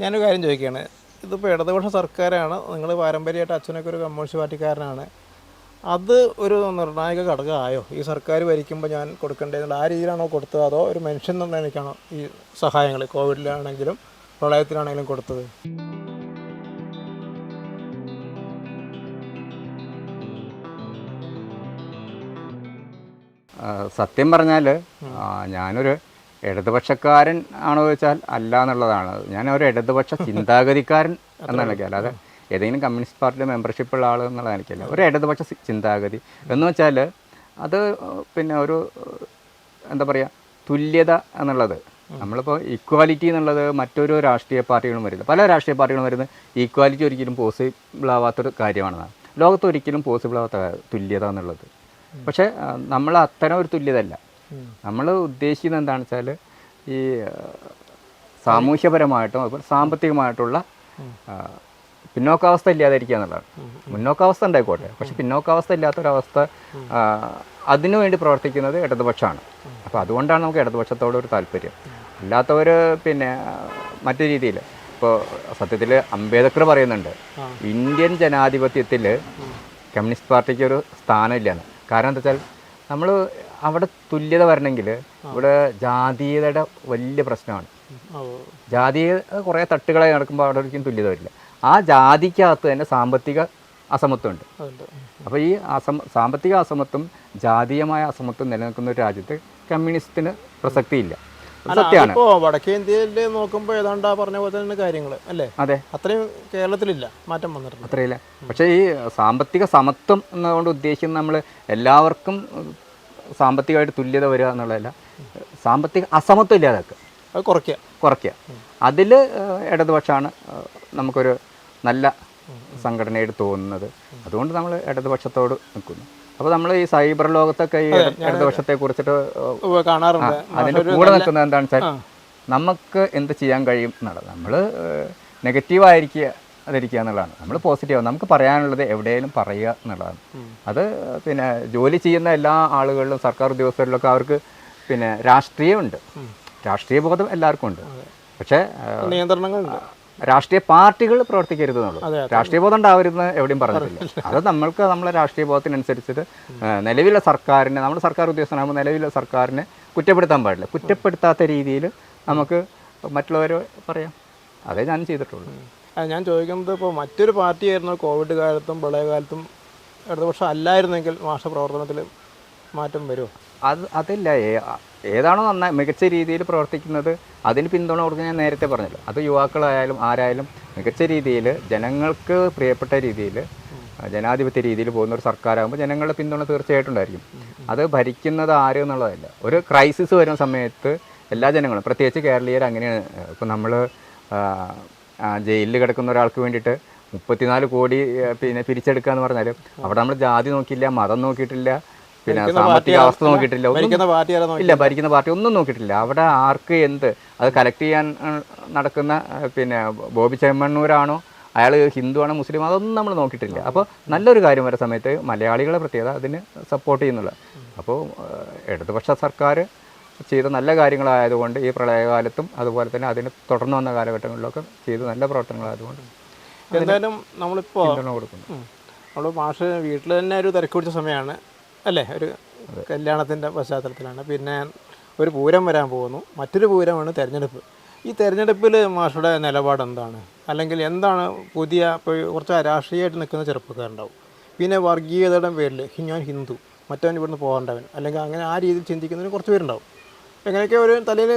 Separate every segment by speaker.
Speaker 1: ഞാനൊരു കാര്യം ചോദിക്കുകയാണ് ഇതിപ്പോൾ ഇടതുപക്ഷ സർക്കാരാണ് നിങ്ങൾ പാരമ്പര്യമായിട്ട് അച്ഛനൊക്കെ ഒരു കമ്മ്യൂണിസ്റ്റ് പാർട്ടിക്കാരനാണ്. അത് ഒരു നിർണായക ഘടകമായോ? ഈ സർക്കാർ ഭരിക്കുമ്പോൾ ഞാൻ കൊടുക്കേണ്ടതെന്നുള്ള ആ രീതിയിലാണോ കൊടുത്തത്? അതോ ഒരു മെൻഷൻ തന്നെ എനിക്കാണോ ഈ സഹായങ്ങൾ കോവിഡിലാണെങ്കിലും പ്രളയത്തിലാണെങ്കിലും കൊടുത്തത്?
Speaker 2: സത്യം പറഞ്ഞാൽ ഞാനൊരു ഇടതുപക്ഷക്കാരൻ ആണോ ചോദിച്ചാൽ അല്ല എന്നുള്ളതാണ്. ഞാൻ ഒരു ഇടതുപക്ഷ ചിന്താഗതിക്കാരൻ എന്ന നിലയ്ക്ക് അല്ലാതെ ഏതെങ്കിലും കമ്മ്യൂണിസ്റ്റ് പാർട്ടിയുടെ മെമ്പർഷിപ്പ് ഉള്ള ആൾ എന്നുള്ളത് എനിക്കല്ല ഒരു ഇടതുപക്ഷ ചിന്താഗതി. എന്ന് വെച്ചാൽ അത് പിന്നെ ഒരു എന്താ പറയുക തുല്യത എന്നുള്ളത്. നമ്മളിപ്പോൾ ഈക്വാലിറ്റി എന്നുള്ളത് മറ്റൊരു രാഷ്ട്രീയ പാർട്ടികളും വരുന്നത് പല രാഷ്ട്രീയ പാർട്ടികളും വരുന്നത് ഈക്വാലിറ്റി ഒരിക്കലും പോസിബിൾ ആവാത്തൊരു കാര്യമാണ് ലോകത്ത് ഒരിക്കലും പോസിബിൾ ആവാത്ത തുല്യത എന്നുള്ളത്. പക്ഷേ നമ്മൾ അത്തരം ഒരു തുല്യത അല്ല നമ്മൾ ഉദ്ദേശിക്കുന്നത് എന്താണെന്ന് വെച്ചാൽ ഈ സാമൂഹ്യപരമായിട്ടും അതുപോലെ സാമ്പത്തികമായിട്ടുള്ള പിന്നോക്കാവസ്ഥ ഇല്ലാതിരിക്കുക എന്നുള്ളതാണ്. മുന്നോക്കാവസ്ഥ ഉണ്ടായിക്കോട്ടെ. പക്ഷെ പിന്നോക്കാവസ്ഥ ഇല്ലാത്തൊരവസ്ഥ അതിനു വേണ്ടി പ്രവർത്തിക്കുന്നത് ഇടതുപക്ഷമാണ്. അപ്പോൾ അതുകൊണ്ടാണ് നമുക്ക് ഇടതുപക്ഷത്തോട് ഒരു താല്പര്യം. അല്ലാത്തവർ പിന്നെ മറ്റു രീതിയിൽ ഇപ്പോൾ സത്യത്തിൽ അംബേദ്കർ പറയുന്നുണ്ട് ഇന്ത്യൻ ജനാധിപത്യത്തിൽ കമ്മ്യൂണിസ്റ്റ് പാർട്ടിക്ക് ഒരു സ്ഥാനമില്ലാന്ന്. കാരണം എന്താ വെച്ചാൽ നമ്മൾ അവിടെ തുല്യത വരണമെങ്കിൽ ഇവിടെ ജാതീയതയുടെ വലിയ പ്രശ്നമാണ്. ജാതീയത കുറേ തട്ടുകളായി നടക്കുമ്പോൾ അവിടെ ഒരിക്കലും തുല്യത വരില്ല. ആ ജാതിക്കകത്ത് തന്നെ സാമ്പത്തിക അസമത്വമുണ്ട്. അപ്പോൾ ഈ അസം സാമ്പത്തിക അസമത്വം ജാതീയമായ അസമത്വം നിലനിൽക്കുന്ന ഒരു രാജ്യത്ത് കമ്മ്യൂണിസ്റ്റിന് പ്രസക്തിയില്ല. സത്യമാണ്.
Speaker 1: ഇപ്പോൾ വടക്കേ ഇന്ത്യയിൽ നോക്കുമ്പോൾ ഏതാണ്ട് ആ പറഞ്ഞ പോലെ തന്നെ കാര്യങ്ങൾ അല്ലേ?
Speaker 2: അതെ.
Speaker 1: അത്രയും കേരളത്തിലില്ല മാറ്റം വന്നിട്ടുണ്ട്
Speaker 2: അത്രയില്ല. പക്ഷേ ഈ സാമ്പത്തിക സമത്വം എന്നതുകൊണ്ട് ഉദ്ദേശിക്കുന്നത് നമ്മൾ എല്ലാവർക്കും സാമ്പത്തികമായിട്ട് തുല്യത വരിക എന്നുള്ളതല്ല. സാമ്പത്തിക അസമത്വം ഇല്ലാതാക്കുക
Speaker 1: അത് കുറയ്ക്കുക.
Speaker 2: കുറയ്ക്കുക. അതിൽ ഇടതുപക്ഷമാണ് നമുക്കൊരു നല്ല സംഘടനയായിട്ട് തോന്നുന്നത്. അതുകൊണ്ട് നമ്മൾ ഇടതുപക്ഷത്തോട് നിൽക്കുന്നു. അപ്പോൾ നമ്മൾ ഈ സൈബർ ലോകത്തൊക്കെ ഈ ഇടതുപക്ഷത്തെ കുറിച്ചിട്ട്
Speaker 1: കാണാറുണ്ട്.
Speaker 2: അതിന്റെ കൂടെ നിൽക്കുന്നത് എന്താണെന്ന് വെച്ചാൽ നമുക്ക് എന്ത് ചെയ്യാൻ കഴിയും എന്നുള്ളത്. നമ്മൾ നെഗറ്റീവായിരിക്കുക അതിരിക്കുക എന്നുള്ളതാണ്. നമ്മൾ പോസിറ്റീവ് നമുക്ക് പറയാനുള്ളത് എവിടെയെങ്കിലും പറയുക എന്നുള്ളതാണ്. അത് പിന്നെ ജോലി ചെയ്യുന്ന എല്ലാ ആളുകളിലും സർക്കാർ ഉദ്യോഗസ്ഥരിലൊക്കെ അവർക്ക് പിന്നെ രാഷ്ട്രീയമുണ്ട്. രാഷ്ട്രീയ ബോധം എല്ലാവർക്കും ഉണ്ട്. പക്ഷേ നിയന്ത്രണങ്ങൾ
Speaker 1: നിയന്ത്രണങ്ങളുണ്ട്.
Speaker 2: രാഷ്ട്രീയ പാർട്ടികൾ പ്രവർത്തിക്കരുത് എന്നുള്ളൂ. രാഷ്ട്രീയ ബോധം ഉണ്ടാവരുതെന്ന് എവിടെയും പറഞ്ഞിട്ടില്ല. അത് നമ്മൾക്ക് നമ്മളെ രാഷ്ട്രീയ ബോധത്തിനനുസരിച്ചിട്ട് നിലവിലെ സർക്കാരിനെ നമ്മുടെ സർക്കാർ ഉദ്യോഗസ്ഥനാകുമ്പോൾ നിലവിലെ സർക്കാരിനെ കുറ്റപ്പെടുത്താൻ പാടില്ല. കുറ്റപ്പെടുത്താത്ത രീതിയിൽ നമുക്ക് മറ്റുള്ളവരെ പറയാം. അതേ ഞാൻ ചെയ്തിട്ടുള്ളൂ.
Speaker 1: ഞാൻ ചോദിക്കുന്നത് ഇപ്പോൾ മറ്റൊരു പാർട്ടിയായിരുന്നു കോവിഡ് കാലത്തും പ്രളയകാലത്തും ഇടതുപക്ഷം അല്ലായിരുന്നെങ്കിൽ മാഷ പ്രവർത്തനത്തിൽ മാറ്റം വരുമോ?
Speaker 2: അത് അതില്ല. ഏതാണോ നന്നായി മികച്ച രീതിയിൽ പ്രവർത്തിക്കുന്നത് അതിന് പിന്തുണ കൊടുക്കുന്ന ഞാൻ നേരത്തെ പറഞ്ഞല്ലോ. അത് യുവാക്കളായാലും ആരായാലും മികച്ച രീതിയിൽ ജനങ്ങൾക്ക് പ്രിയപ്പെട്ട രീതിയിൽ ജനാധിപത്യ രീതിയിൽ പോകുന്ന ഒരു സർക്കാരാകുമ്പോൾ ജനങ്ങളുടെ പിന്തുണ തീർച്ചയായിട്ടും ഉണ്ടായിരിക്കും അത് ഭരിക്കുന്നത് ആര് എന്നുള്ളതല്ല. ഒരു ക്രൈസിസ് വരുന്ന സമയത്ത് എല്ലാ ജനങ്ങളും പ്രത്യേകിച്ച് കേരളീയർ അങ്ങനെയാണ്. ഇപ്പോൾ നമ്മൾ ജയിലിൽ കിടക്കുന്ന ഒരാൾക്ക് വേണ്ടിയിട്ട് മുപ്പത്തിനാല് കോടി പിന്നെ പിരിച്ചെടുക്കുക എന്ന് പറഞ്ഞാൽ അവിടെ നമ്മൾ ജാതി നോക്കിയില്ല മതം നോക്കിയിട്ടില്ല പിന്നെ സാമ്പത്തിക അവസ്ഥ നോക്കിയിട്ടില്ല ഇല്ല ഭരിക്കുന്ന പാർട്ടി ഒന്നും നോക്കിയിട്ടില്ല. അവിടെ ആർക്ക് എന്ത്? അത് കലക്ട് ചെയ്യാൻ നടക്കുന്ന പിന്നെ ബോബി ചെമ്മണ്ണൂരാണോ? അയാൾ ഹിന്ദുവാണോ മുസ്ലിം അതൊന്നും നമ്മൾ നോക്കിയിട്ടില്ല. അപ്പോൾ നല്ലൊരു കാര്യം വരുന്ന സമയത്ത് മലയാളികളെ പ്രത്യേകത അതിന് സപ്പോർട്ട് ചെയ്യുന്നുള്ളത് അപ്പോൾ ഇടതുപക്ഷ സർക്കാർ ചെയ്ത നല്ല കാര്യങ്ങളായതുകൊണ്ട് ഈ പ്രളയകാലത്തും അതുപോലെ തന്നെ അതിന് തുടർന്ന് വന്ന കാലഘട്ടങ്ങളിലൊക്കെ ചെയ്ത നല്ല പ്രവർത്തനങ്ങളായതുകൊണ്ട്
Speaker 1: എന്തായാലും നമ്മളിപ്പോൾ
Speaker 2: കൊടുക്കുന്നു.
Speaker 1: നമ്മൾ മാഷ് വീട്ടിൽ തന്നെ ഒരു തിരക്ക് പിടിച്ച സമയമാണ്. അല്ലേ? ഒരു കല്യാണത്തിന്റെ പശ്ചാത്തലത്തിലാണ്. പിന്നെ ഒരു പൂരം വരാൻ പോകുന്നു. മറ്റൊരു പൂരമാണ് തിരഞ്ഞെടുപ്പ്. ഈ തിരഞ്ഞെടുപ്പിൽ മാഷയുടെ നിലപാട് എന്താണ്? അല്ലെങ്കിൽ എന്താണ് പുതിയ ഇപ്പോൾ കുറച്ച് രാഷ്ട്രീയമായിട്ട് നിൽക്കുന്ന ചെറുപ്പക്കാരുണ്ടാവും. പിന്നെ വർഗീയതയുടെ പേരിൽ ഞാൻ ഹിന്ദു മറ്റവൻ ഇവിടുന്ന് പോകേണ്ടവൻ. അല്ലെങ്കിൽ അങ്ങനെ ആ രീതിയിൽ ചിന്തിക്കുന്നതിന് കുറച്ച് പേരുണ്ടാവും. എങ്ങനെയൊക്കെ ഒരു തലയിൽ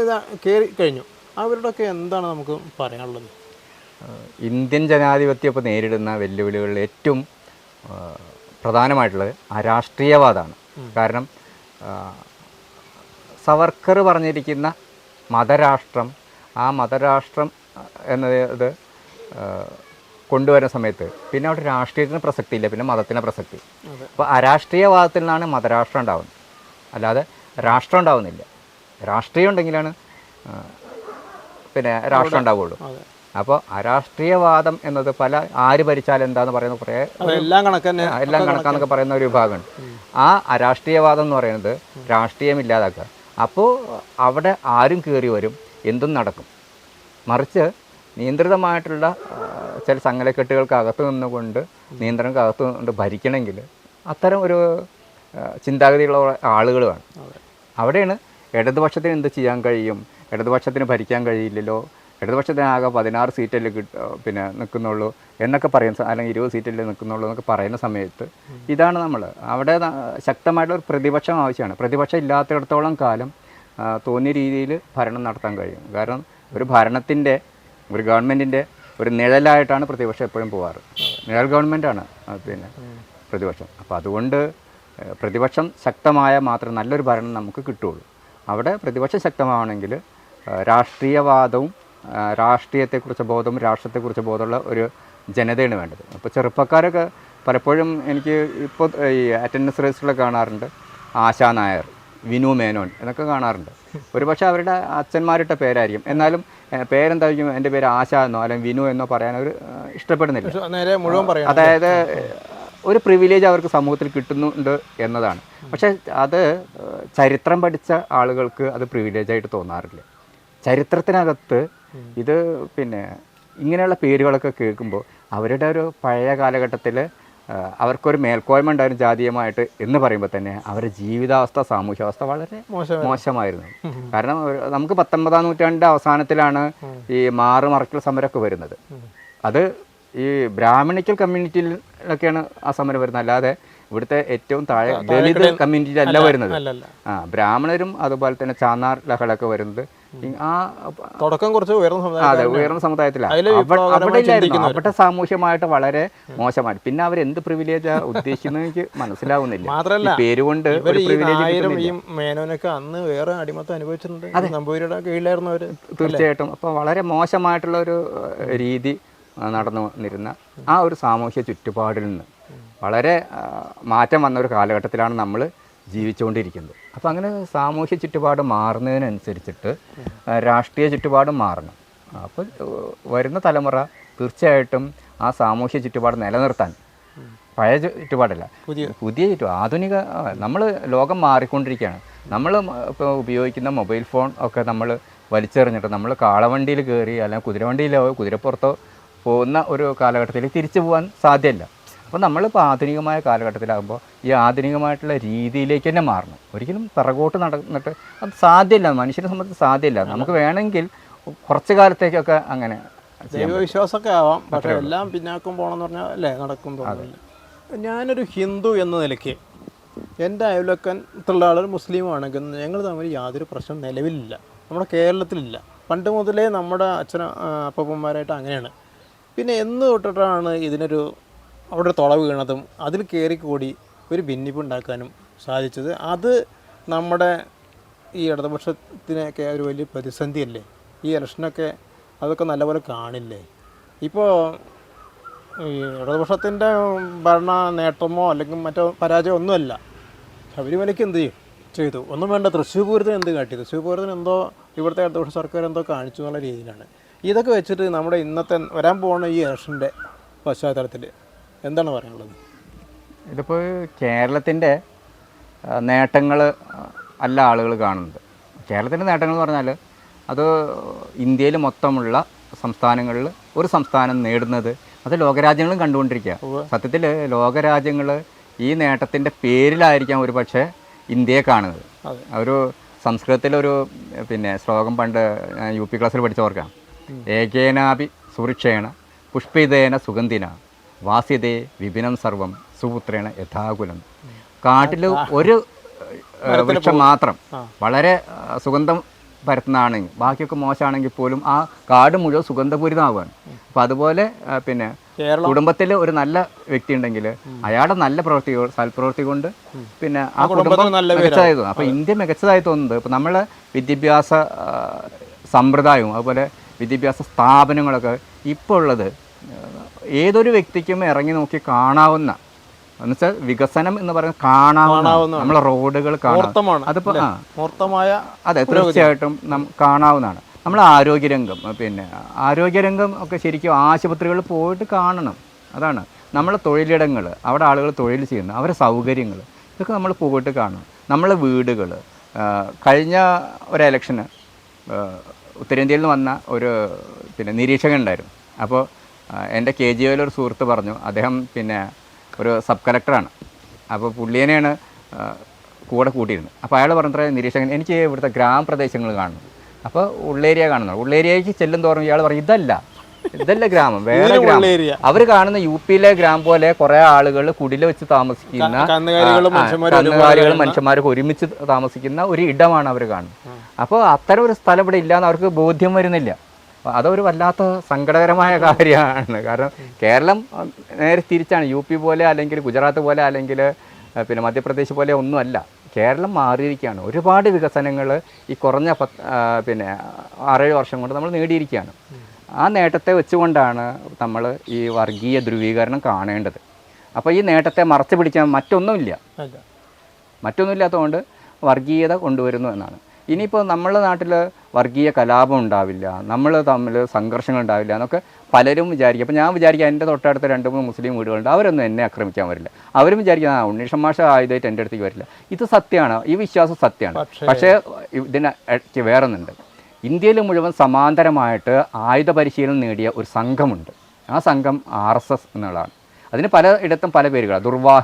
Speaker 1: കയറി കഴിഞ്ഞു. അവരോടൊക്കെ എന്താണ് നമുക്ക് പറയാനുള്ളത്?
Speaker 2: ഇന്ത്യൻ ജനാധിപത്യം ഇപ്പോൾ നേരിടുന്ന വെല്ലുവിളികളിൽ ഏറ്റവും പ്രധാനമായിട്ടുള്ളത് ആ രാഷ്ട്രീയവാദമാണ്. കാരണം സവർക്കർ പറഞ്ഞിരിക്കുന്ന മതരാഷ്ട്രം ആ മതരാഷ്ട്രം എന്നത് കൊണ്ടുവരുന്ന സമയത്ത് പിന്നെ അവിടെ രാഷ്ട്രീയത്തിന് പ്രസക്തിയില്ല പിന്നെ മതത്തിന് പ്രസക്തി. അപ്പോൾ അരാഷ്ട്രീയവാദത്തിൽ നിന്നാണ് മതരാഷ്ട്രം ഉണ്ടാവുന്നത്. അല്ലാതെ രാഷ്ട്രം ഉണ്ടാവുന്നില്ല. രാഷ്ട്രീയം ഉണ്ടെങ്കിലാണ് പിന്നെ രാഷ്ട്രം ഉണ്ടാവുള്ളൂ. അപ്പോൾ അരാഷ്ട്രീയവാദം എന്നത് പല ആര് ഭരിച്ചാലും എന്താന്ന് പറയുന്ന കുറേ
Speaker 1: എല്ലാം
Speaker 2: കണക്കന്നെ എല്ലാം കണക്കാന്നൊക്കെ പറയുന്ന ഒരു വിഭാഗമുണ്ട്. ആ അരാഷ്ട്രീയവാദം എന്ന് പറയുന്നത് രാഷ്ട്രീയം ഇല്ലാതാക്കുക. അപ്പോൾ അവിടെ ആരും കയറി വരും എന്തും നടക്കും. മറിച്ച് നിയന്ത്രിതമായിട്ടുള്ള ചില സങ്കലക്കെട്ടുകൾക്ക് അകത്ത് നിന്നുകൊണ്ട് നിയന്ത്രണങ്ങൾക്ക് നിന്നുകൊണ്ട് ഭരിക്കണമെങ്കിൽ അത്തരം ഒരു ചിന്താഗതിയുള്ള ആളുകൾ വേണം. അവിടെയാണ് ഇടതുപക്ഷത്തിന് എന്ത് ചെയ്യാൻ കഴിയും? ഇടതുപക്ഷത്തിന് ഭരിക്കാൻ കഴിയില്ലല്ലോ. ഇടതുപക്ഷത്തിന് ആകെ പതിനാറ് സീറ്റല്ലേ കിട്ട പിന്നെ നിൽക്കുന്നുള്ളൂ എന്നൊക്കെ പറയുന്ന അല്ലെങ്കിൽ ഇരുപത് സീറ്റല്ലേ നിൽക്കുന്നുള്ളൂ എന്നൊക്കെ പറയുന്ന സമയത്ത് ഇതാണ് നമ്മൾ. അവിടെ ശക്തമായിട്ടുള്ള ഒരു പ്രതിപക്ഷം ആവശ്യമാണ്. പ്രതിപക്ഷം ഇല്ലാത്തിടത്തോളം കാലം തോന്നിയ രീതിയിൽ ഭരണം നടത്താൻ കഴിയും. കാരണം ഒരു ഭരണത്തിന്റെ ഒരു ഗവൺമെന്റിന്റെ ഒരു നിഴലായിട്ടാണ് പ്രതിപക്ഷം എപ്പോഴും പോവാറ്. നിഴൽ ഗവൺമെന്റാണ് പിന്നെ പ്രതിപക്ഷം. അപ്പോൾ അതുകൊണ്ട് പ്രതിപക്ഷം ശക്തമായ മാത്രം നല്ലൊരു ഭരണം നമുക്ക് കിട്ടുള്ളൂ അവിടെ പ്രതിപക്ഷം ശക്തമാവണമെങ്കിൽ രാഷ്ട്രീയവാദവും രാഷ്ട്രീയത്തെക്കുറിച്ച് ബോധവും രാഷ്ട്രത്തെക്കുറിച്ച് ബോധമുള്ള ഒരു ജനതയാണ് വേണ്ടത്. അപ്പോൾ ചെറുപ്പക്കാരൊക്കെ പലപ്പോഴും എനിക്ക് ഇപ്പോൾ ഈ അറ്റൻഡൻസ് റേസുകളൊക്കെ കാണാറുണ്ട്. ആശാ നായർ വിനു മേനോൻ എന്നൊക്കെ കാണാറുണ്ട്. ഒരുപക്ഷെ അവരുടെ അച്ഛന്മാരിട്ട പേരായിരിക്കും. എന്നാലും പേരെന്തായിരിക്കും? എന്റെ പേര് ആശ എന്നോ അല്ലെങ്കിൽ വിനു എന്നോ പറയാൻ അവർ ഇഷ്ടപ്പെടുന്നില്ല.
Speaker 1: നേരെ മുഴുവൻ പറയാം
Speaker 2: അതായത് ഒരു പ്രിവിലേജ് അവർക്ക് സമൂഹത്തിൽ കിട്ടുന്നുണ്ട് എന്നതാണ്. പക്ഷേ അത് ചരിത്രം പഠിച്ച ആളുകൾക്ക് അത് പ്രിവിലേജ് ആയിട്ട് തോന്നാറില്ല. ചരിത്രത്തിനകത്ത് ഇത് പിന്നെ ഇങ്ങനെയുള്ള പേരുകളൊക്കെ കേൾക്കുമ്പോൾ അവരുടെ ഒരു പഴയ കാലഘട്ടത്തിൽ അവർക്കൊരു മേൽക്കോയ്മ ഉണ്ടായിരുന്നു ജാതീയമായിട്ട് എന്ന് പറയുമ്പോൾ തന്നെ അവരുടെ ജീവിതാവസ്ഥ സാമൂഹ്യാവസ്ഥ വളരെ
Speaker 1: മോശം
Speaker 2: മോശമായിരുന്നു. കാരണം നമുക്ക് പത്തൊമ്പതാം നൂറ്റാണ്ടിന്റെ അവസാനത്തിലാണ് ഈ മാറുമറക്കൽ സമരമൊക്കെ വരുന്നത്. അത് ഈ ബ്രാഹ്മണിക്കൽ കമ്മ്യൂണിറ്റിയിലൊക്കെയാണ് ആ സമരം വരുന്നത്. അല്ലാതെ ഇവിടുത്തെ ഏറ്റവും താഴെ ദളിത് കമ്മ്യൂണിറ്റിയിലല്ല വരുന്നത്. ആ ബ്രാഹ്മണരും അതുപോലെ തന്നെ ചാന്നാർ ലഹളൊക്കെ വരുന്നത്. ആ
Speaker 1: തുടക്കം കുറച്ച് ഉയർന്ന
Speaker 2: അതെ ഉയർന്ന സമുദായത്തിലാണ്. അവിടെ ഇല്ലായിരുന്നു അവിടെ സാമൂഹ്യമായിട്ട് വളരെ മോശമാണ്. പിന്നെ അവർ എന്ത് പ്രിവിലേജ് ഉദ്ദേശിക്കുന്നത് എനിക്ക് മനസ്സിലാവുന്നില്ല.
Speaker 1: മാത്രല്ല
Speaker 2: ഈ പേരുകൊണ്ട് ഒരു പ്രിവിലേജ്
Speaker 1: ഈ മേനോനൊക്കെ അന്ന് വേറെ അടിമത്തം അനുഭവിച്ചിട്ടുണ്ട്.
Speaker 2: തീർച്ചയായിട്ടും. അപ്പൊ വളരെ മോശമായിട്ടുള്ള ഒരു രീതി നടന്നു വന്നിരുന്ന ആ ഒരു സാമൂഹ്യ ചുറ്റുപാടിൽ നിന്ന് വളരെ മാറ്റം വന്ന ഒരു കാലഘട്ടത്തിലാണ് നമ്മൾ ജീവിച്ചുകൊണ്ടിരിക്കുന്നത്. അപ്പോൾ അങ്ങനെ സാമൂഹ്യ ചുറ്റുപാട് മാറുന്നതിനനുസരിച്ചിട്ട് രാഷ്ട്രീയ ചുറ്റുപാടും മാറണം. അപ്പോൾ വരുന്ന തലമുറ തീർച്ചയായിട്ടും ആ സാമൂഹ്യ ചുറ്റുപാട് നിലനിർത്താൻ പഴയ ചുറ്റുപാടല്ല
Speaker 1: പുതിയ.
Speaker 2: പുതിയ ചുറ്റുപാട് ആധുനിക നമ്മൾ ലോകം മാറിക്കൊണ്ടിരിക്കുകയാണ്. നമ്മൾ ഇപ്പോൾ ഉപയോഗിക്കുന്ന മൊബൈൽ ഫോൺ ഒക്കെ നമ്മൾ വലിച്ചെറിഞ്ഞിട്ട് നമ്മൾ കാളവണ്ടിയിൽ കയറി അല്ലെങ്കിൽ കുതിരവണ്ടിയിലോ കുതിരപ്പുറത്തോ പോകുന്ന ഒരു കാലഘട്ടത്തിൽ തിരിച്ചു പോകാൻ സാധ്യമല്ല അപ്പോൾ നമ്മളിപ്പോൾ ആധുനികമായ കാലഘട്ടത്തിലാകുമ്പോൾ ഈ ആധുനികമായിട്ടുള്ള രീതിയിലേക്ക് തന്നെ മാറണം. ഒരിക്കലും പിറകോട്ട് നടന്നിട്ട് അത് സാധ്യമല്ല മനുഷ്യനെ സംബന്ധിച്ച് സാധ്യമല്ല നമുക്ക് വേണമെങ്കിൽ കുറച്ച് കാലത്തേക്കൊക്കെ അങ്ങനെ
Speaker 1: ദൈവവിശ്വാസമൊക്കെ ആവാം പക്ഷെ എല്ലാം പിന്നാക്കം പോകണമെന്ന് പറഞ്ഞാൽ അല്ലേ നടക്കും ഞാനൊരു ഹിന്ദു എന്ന നിലയ്ക്ക് എന്റെ അയൽവക്കത്തുള്ള ആളൊരു മുസ്ലിമാണെങ്കിൽ ഞങ്ങൾ തമ്മിൽ യാതൊരു പ്രശ്നം നിലവിലില്ല. നമ്മുടെ കേരളത്തിലില്ല. പണ്ട് മുതലേ നമ്മുടെ അച്ഛന അപ്പന്മാരായിട്ട് അങ്ങനെയാണ്. പിന്നെ എന്ന് തൊട്ടിട്ടാണ് ഇതിനൊരു അവിടെ തുളവ് തുള വീണതും അതിൽ കയറിക്കൂടി ഒരു ഭിന്നിപ്പ് ഉണ്ടാക്കാനും സാധിച്ചത്. അത് നമ്മുടെ ഈ ഇടതുപക്ഷത്തിനൊക്കെ ഒരു വലിയ പ്രതിസന്ധിയല്ലേ ഈ ഇലക്ഷനൊക്കെ അതൊക്കെ നല്ലപോലെ കാണില്ലേ? ഇപ്പോൾ ഈ ഇടതുപക്ഷത്തിന്റെ ഭരണ നേട്ടമോ അല്ലെങ്കിൽ മറ്റോ പരാജയം ഒന്നുമല്ല. ശബരിമലയ്ക്ക് എന്ത് ചെയ്യും ചെയ്തു? ഒന്നും വേണ്ട. തൃശ്ശൂർ പൂരത്തിന് എന്ത് കാട്ടി? തൃശ്ശൂർ പൂരത്തിന് എന്തോ ഇവിടുത്തെ ഇടതുപക്ഷ സർക്കാർ എന്തോ കാണിച്ചു എന്നുള്ള രീതിയിലാണ്. ഇതൊക്കെ വെച്ചിട്ട് നമ്മുടെ ഇന്നത്തെ വരാൻ പോകുന്ന ഈ ഇലക്ഷന്റെ പശ്ചാത്തലത്തിൽ എന്താണ് പറയാനുള്ളത്?
Speaker 2: ഇതിപ്പോൾ കേരളത്തിന്റെ നേട്ടങ്ങൾ അല്ല ആളുകൾ കാണുന്നത്. കേരളത്തിന്റെ നേട്ടങ്ങൾ എന്ന് പറഞ്ഞാൽ അത് ഇന്ത്യയിൽ മൊത്തമുള്ള സംസ്ഥാനങ്ങളിൽ ഒരു സംസ്ഥാനം നേടുന്നത് അത് ലോകരാജ്യങ്ങളും കണ്ടുകൊണ്ടിരിക്കുക സത്യത്തിൽ ലോകരാജ്യങ്ങൾ ഈ നേട്ടത്തിന്റെ പേരിലായിരിക്കാം ഒരു പക്ഷേ ഇന്ത്യയെ കാണുന്നത്. ഒരു സംസ്കൃതത്തിലൊരു പിന്നെ ശ്ലോകം പണ്ട് ഞാൻ യു പി ക്ലാസ്സിൽ പഠിച്ചവർക്കാം. ഏകേനാപി സുരക്ഷേണ പുഷ്പിതേന സുഗന്ധിന വാസ്യതേ വിപിനം സർവം സുപുത്രേണ യഥാകുലം. കാട്ടിൽ ഒരു വൃക്ഷം മാത്രം. വളരെ സുഗന്ധം പരത്തുന്നതാണെങ്കിൽ ബാക്കിയൊക്കെ മോശമാണെങ്കിൽ പോലും ആ കാട് മുഴുവൻ സുഗന്ധപൂരിതമാവുകയാണ്. അപ്പം അതുപോലെ പിന്നെ കുടുംബത്തിൽ ഒരു നല്ല വ്യക്തി ഉണ്ടെങ്കിൽ അയാളുടെ നല്ല പ്രവൃത്തികൾ സൽപ്രവൃത്തി കൊണ്ട് പിന്നെ ആ കുടുംബം
Speaker 1: നല്ല
Speaker 2: മികച്ചതായി തോന്നും. അപ്പോൾ ഇന്ത്യ മികച്ചതായി തോന്നുന്നത് ഇപ്പം നമ്മളെ വിദ്യാഭ്യാസ സമ്പ്രദായവും അതുപോലെ വിദ്യാഭ്യാസ സ്ഥാപനങ്ങളൊക്കെ ഇപ്പോൾ ഉള്ളത് ഏതൊരു വ്യക്തിക്കും ഇറങ്ങി നോക്കി കാണാവുന്ന എന്നുവെച്ചാൽ വികസനം എന്ന് പറയുന്നത് കാണാവുന്ന. നമ്മളെ റോഡുകൾ കാണാം അതിപ്പോൾ അതെ തീർച്ചയായിട്ടും നം കാണാവുന്നതാണ്. നമ്മൾ ആരോഗ്യരംഗം പിന്നെ ആരോഗ്യരംഗം ഒക്കെ ശരിക്കും ആശുപത്രികളിൽ പോയിട്ട് കാണണം. അതാണ്. നമ്മളെ തൊഴിലിടങ്ങൾ അവിടെ ആളുകൾ തൊഴിൽ ചെയ്യുന്നു അവരുടെ സൗകര്യങ്ങൾ ഇതൊക്കെ നമ്മൾ പോയിട്ട് കാണണം. നമ്മളെ വീടുകൾ കഴിഞ്ഞ ഒരു ഇലക്ഷന് ഉത്തരേന്ത്യയിൽ നിന്ന് വന്ന ഒരു പിന്നെ നിരീക്ഷകൻ ഉണ്ടായിരുന്നു അപ്പോൾ എന്റെ കെ ജി ഒയിലൊരു സുഹൃത്ത് പറഞ്ഞു അദ്ദേഹം പിന്നെ ഒരു സബ് കളക്ടറാണ്. അപ്പോൾ പുള്ളിയനെയാണ് കൂടെ കൂട്ടിയിരുന്നത്. അപ്പോൾ അയാൾ പറഞ്ഞത്ര നിരീക്ഷകൻ എനിക്ക് ഇവിടുത്തെ ഗ്രാമപ്രദേശങ്ങൾ കാണുന്നു അപ്പോൾ ഉള്ളേരിയ കാണുന്നു ഉള്ളേരിയയ്ക്ക് ചെല്ലും തോറും ഇയാൾ പറയും ഇതല്ല ഇതല്ല ഗ്രാമം വേറെ ഗ്രാമം. അവർ കാണുന്ന യു പിയിലെ ഗ്രാമം പോലെ കുറെ ആളുകൾ കുടില വെച്ച് താമസിക്കുന്ന
Speaker 1: കന്നുകാലികളും
Speaker 2: മനുഷ്യന്മാരൊക്കെ ഒരുമിച്ച് താമസിക്കുന്ന ഒരു ഇടമാണ് അവർ കാണുന്നത്. അപ്പോൾ അത്തരം ഒരു സ്ഥലം ഇവിടെ ഇല്ലാന്ന് അവർക്ക് ബോധ്യം വരുന്നില്ല. അതൊരു വല്ലാത്ത സങ്കടകരമായ കാര്യമാണ്. കാരണം കേരളം നേരെ തിരിച്ചാണ്. യു പി പോലെ അല്ലെങ്കിൽ ഗുജറാത്ത് പോലെ അല്ലെങ്കിൽ പിന്നെ മധ്യപ്രദേശ് പോലെ ഒന്നുമല്ല. കേരളം മാറിയിരിക്കുകയാണ്. ഒരുപാട് വികസനങ്ങൾ ഈ കുറഞ്ഞ പത്ത് പിന്നെ ആറേഴ് വർഷം കൊണ്ട് നമ്മൾ നേടിയിരിക്കുകയാണ്. ആ നേട്ടത്തെ വെച്ചുകൊണ്ടാണ് നമ്മൾ ഈ വർഗീയ ധ്രുവീകരണം കാണേണ്ടത്. അപ്പോൾ ഈ നേട്ടത്തെ മറച്ചു പിടിച്ചാൽ മറ്റൊന്നുമില്ല. മറ്റൊന്നുമില്ലാത്തതുകൊണ്ട് വർഗീയത കൊണ്ടുവരുന്നു എന്നാണ്. ഇനിയിപ്പോൾ നമ്മളെ നാട്ടിൽ വർഗീയ കലാപം ഉണ്ടാവില്ല നമ്മൾ തമ്മിൽ സംഘർഷങ്ങൾ ഉണ്ടാവില്ല എന്നൊക്കെ പലരും വിചാരിക്കും. അപ്പോൾ ഞാൻ വിചാരിക്കുക എന്റെ തൊട്ടടുത്ത് രണ്ട് മൂന്ന് മുസ്ലിം വീടുകളുണ്ട് അവരൊന്നും എന്നെ ആക്രമിക്കാൻ വരില്ല. അവരും വിചാരിക്കുക ആ ഉണ്ണീഷൻ മാഷ ആയുധമായിട്ട് എന്റെ അടുത്തേക്ക് വരില്ല. ഇത് സത്യമാണ് ഈ വിശ്വാസം സത്യമാണ്.
Speaker 1: പക്ഷേ-
Speaker 2: ഇതിന് വേറെ വേറൊന്നുണ്ട്. ഇന്ത്യയിൽ മുഴുവൻ സമാന്തരമായിട്ട് ആയുധ പരിശീലനം നേടിയ ഒരു സംഘമുണ്ട്. ആ സംഘം ആർ എസ് എസ് എന്നുള്ളതാണ്. അതിന് പല ഇടത്തും പല പേരുകളാണ് ദുർവാഹ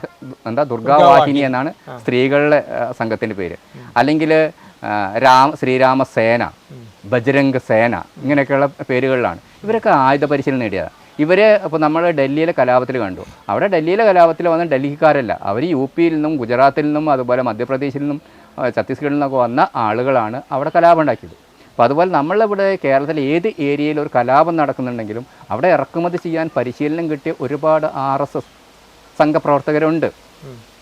Speaker 2: എന്താ ദുർഗാവാഹിനി എന്നാണ് സ്ത്രീകളുടെ സംഘത്തിന്റെ പേര്. അല്ലെങ്കിൽ രാമ ശ്രീരാമസേന ബജരംഗ് സേന ഇങ്ങനെയൊക്കെയുള്ള പേരുകളിലാണ്. ഇവരൊക്കെ ആയുധ പരിശീലനം നേടിയതാണ്. ഇവരെ ഇപ്പോൾ നമ്മൾ ഡൽഹിയിലെ കലാപത്തിൽ കണ്ടു. അവിടെ ഡൽഹിയിലെ കലാപത്തിൽ വന്ന ഡൽഹിക്കാരല്ല. അവർ യു പിയിൽ നിന്നും ഗുജറാത്തിൽ നിന്നും അതുപോലെ മധ്യപ്രദേശിൽ നിന്നും ഛത്തീസ്ഗഡിൽ നിന്നൊക്കെ വന്ന ആളുകളാണ് അവിടെ കലാപം ഉണ്ടാക്കിയത്. അപ്പോൾ അതുപോലെ നമ്മളിവിടെ കേരളത്തിൽ ഏത് ഏരിയയിൽ ഒരു കലാപം നടക്കുന്നുണ്ടെങ്കിലും അവിടെ ഇറക്കുമതി ചെയ്യാൻ പരിശീലനം കിട്ടിയ ഒരുപാട് ആർ എസ് എസ് സംഘപ്രവർത്തകരുണ്ട്.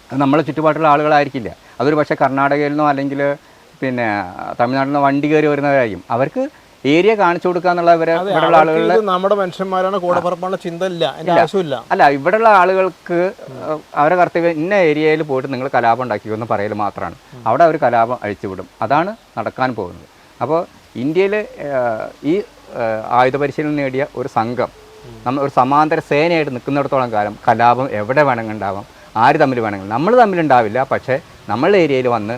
Speaker 2: അത് നമ്മളെ ചുറ്റുപാടുള്ള ആളുകളായിരിക്കില്ല. അതൊരു പക്ഷേ കർണാടകയിൽ നിന്നോ അല്ലെങ്കിൽ പിന്നെ തമിഴ്നാട്ടിൽ നിന്നോ വണ്ടി കയറി വരുന്നവരായിരിക്കും. അവർക്ക് ഏരിയ കാണിച്ചു കൊടുക്കുക എന്നുള്ള
Speaker 1: അതെ,
Speaker 2: ഇവിടെയുള്ള
Speaker 1: നമ്മുടെ മനുഷ്യന്മാരാണ് കൂടെ പറപ്പാനുള്ള ചിന്ത ഇല്ല ആവശ്യമില്ല.
Speaker 2: അല്ല ഇവിടെയുള്ള ആളുകൾക്ക് അവരുടെ അവരെ കർത്തവ്യം ഇന്ന ഏരിയയിൽ പോയിട്ട് നിങ്ങൾ കലാപം ഉണ്ടാക്കിയോ എന്ന് പറയൽ മാത്രമാണ്. അവിടെ അവർ കലാപം അഴിച്ചുവിടും. അതാണ് നടക്കാൻ പോകുന്നത്. അപ്പോൾ ഇന്ത്യയിൽ ഈ ആയുധ പരിശീലനം നേടിയ ഒരു സംഘം നമ്മൾ ഒരു സമാന്തര സേനയായിട്ട് നിൽക്കുന്നിടത്തോളം കാലം കലാപം എവിടെ വേണമെങ്കിൽ ഉണ്ടാവാം ആര് തമ്മിൽ വേണമെങ്കിൽ നമ്മൾ തമ്മിലുണ്ടാവില്ല പക്ഷേ നമ്മളുടെ ഏരിയയിൽ വന്ന്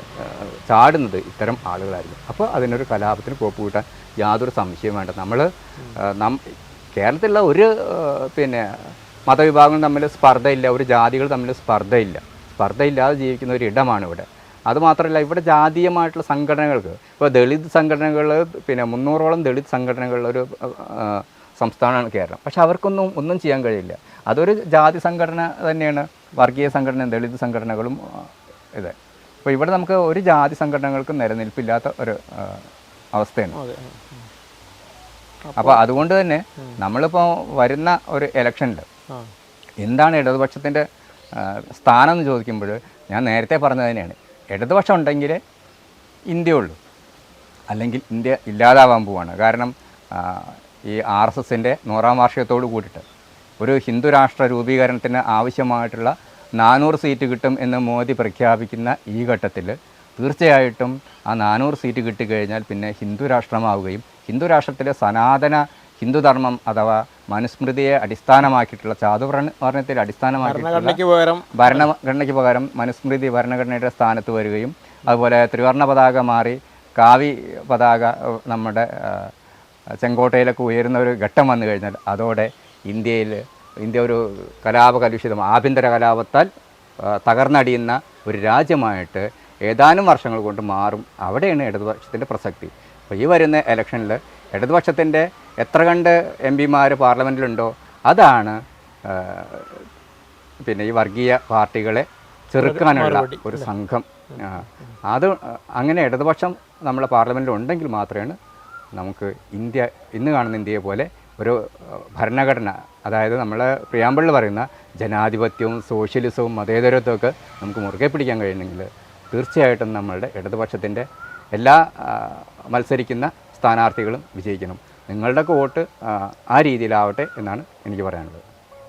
Speaker 2: ചാടുന്നത് ഇത്തരം ആളുകളായിരിക്കും. അപ്പോൾ അതിനൊരു കലാപത്തിന് കോപ്പ് കൂട്ടാൻ യാതൊരു സംശയവും വേണ്ട. നമ്മൾ നം കേരളത്തിലുള്ള ഒരു പിന്നെ മതവിഭാഗങ്ങൾ തമ്മിൽ സ്പർദ്ധയില്ല ഒരു ജാതികൾ തമ്മിൽ സ്പർദ്ധയില്ല. സ്പർദ്ധയില്ലാതെ ജീവിക്കുന്ന ഒരു ഇടമാണ് ഇവിടെ. അതുമാത്രമല്ല ഇവിടെ ജാതീയമായിട്ടുള്ള സംഘടനകൾക്ക് ഇപ്പോൾ ദളിത് സംഘടനകൾ പിന്നെ മുന്നൂറോളം ദളിത് സംഘടനകളിലൊരു ഒരു സംസ്ഥാനമാണ് കേരളം. പക്ഷെ അവർക്കൊന്നും ഒന്നും ചെയ്യാൻ കഴിയില്ല. അതൊരു ജാതി സംഘടന തന്നെയാണ് വർഗീയ സംഘടന ദളിത് സംഘടനകളും ഇത്. അപ്പോൾ ഇവിടെ നമുക്ക് ഒരു ജാതി സംഘടനകൾക്കും നിലനിൽപ്പില്ലാത്ത ഒരു അവസ്ഥയാണ്. അപ്പോൾ അതുകൊണ്ട് തന്നെ നമ്മളിപ്പോൾ വരുന്ന ഒരു ഇലക്ഷനിൽ എന്താണ് ഇടതുപക്ഷത്തിന്റെ സ്ഥാനം എന്ന് ചോദിക്കുമ്പോൾ ഞാൻ നേരത്തെ പറഞ്ഞത് തന്നെയാണ്. ഇടതുപക്ഷം ഉണ്ടെങ്കിൽ ഇന്ത്യ ഉള്ളൂ അല്ലെങ്കിൽ ഇന്ത്യ ഇല്ലാതാവാൻ പോവാണ്. കാരണം ഈ ആർ എസ് എസിന്റെ നൂറാം വാർഷികത്തോട് കൂടിയിട്ട് ഒരു ഹിന്ദു രാഷ്ട്ര രൂപീകരണത്തിന് ആവശ്യമായിട്ടുള്ള നാനൂറ് സീറ്റ് കിട്ടും എന്ന് മോദി പ്രഖ്യാപിക്കുന്ന ഈ ഘട്ടത്തിൽ തീർച്ചയായിട്ടും ആ നാനൂറ് സീറ്റ് കിട്ടിക്കഴിഞ്ഞാൽ പിന്നെ ഹിന്ദു രാഷ്ട്രമാവുകയും ഹിന്ദു രാഷ്ട്രത്തിലെ സനാതന ഹിന്ദുധർമ്മം അഥവാ മനുസ്മൃതിയെ അടിസ്ഥാനമാക്കിയിട്ടുള്ള ചാതുവർണത്തിൽ അടിസ്ഥാനമാക്കിയിട്ടുള്ള
Speaker 1: ഭരണഘടനയ്ക്ക് പകരം
Speaker 2: മനുസ്മൃതി ഭരണഘടനയുടെ സ്ഥാനത്ത് വരികയും അതുപോലെ ത്രിവർണ പതാക മാറി കാവി പതാക നമ്മുടെ ചെങ്കോട്ടയിലൊക്കെ ഉയരുന്ന ഒരു ഘട്ടം വന്നു കഴിഞ്ഞാൽ അതോടെ ഇന്ത്യയിൽ ഇന്ത്യ ഒരു കലാപ കലുഷിതം ആഭ്യന്തര കലാപത്താൽ തകർന്നടിയുന്ന ഒരു രാജ്യമായിട്ട് ഏതാനും വർഷങ്ങൾ കൊണ്ട് മാറും. അവിടെയാണ് ഇടതുപക്ഷത്തിന്റെ പ്രസക്തി. അപ്പോൾ ഈ വരുന്ന ഇലക്ഷനിൽ ഇടതുപക്ഷത്തിന്റെ എത്ര കണ്ട് എം പിമാർ പാർലമെന്റിലുണ്ടോ അതാണ് പിന്നെ ഈ വർഗീയ പാർട്ടികളെ ചെറുക്കാനുള്ള ഒരു സംഘം. അത് അങ്ങനെ ഇടതുപക്ഷം നമ്മളെ പാർലമെന്റിൽ ഉണ്ടെങ്കിൽ മാത്രമാണ് നമുക്ക് ഇന്ത്യ ഇന്ന് കാണുന്ന ഇന്ത്യയെ പോലെ ഒരു ഭരണഘടന അതായത് നമ്മൾ പ്രിയാമ്പിളിൽ പറയുന്ന ജനാധിപത്യവും സോഷ്യലിസവും മതേതരത്വവും ഒക്കെ നമുക്ക് മുറുകെ പിടിക്കാൻ കഴിയണമെങ്കിൽ തീർച്ചയായിട്ടും നമ്മളുടെ ഇടതുപക്ഷത്തിന്റെ എല്ലാ മത്സരിക്കുന്ന സ്ഥാനാർത്ഥികളും വിജയിക്കണം. നിങ്ങളുടെയൊക്കെ വോട്ട് ആ, രീതിയിലാവട്ടെ എന്നാണ് എനിക്ക് പറയാനുള്ളത്.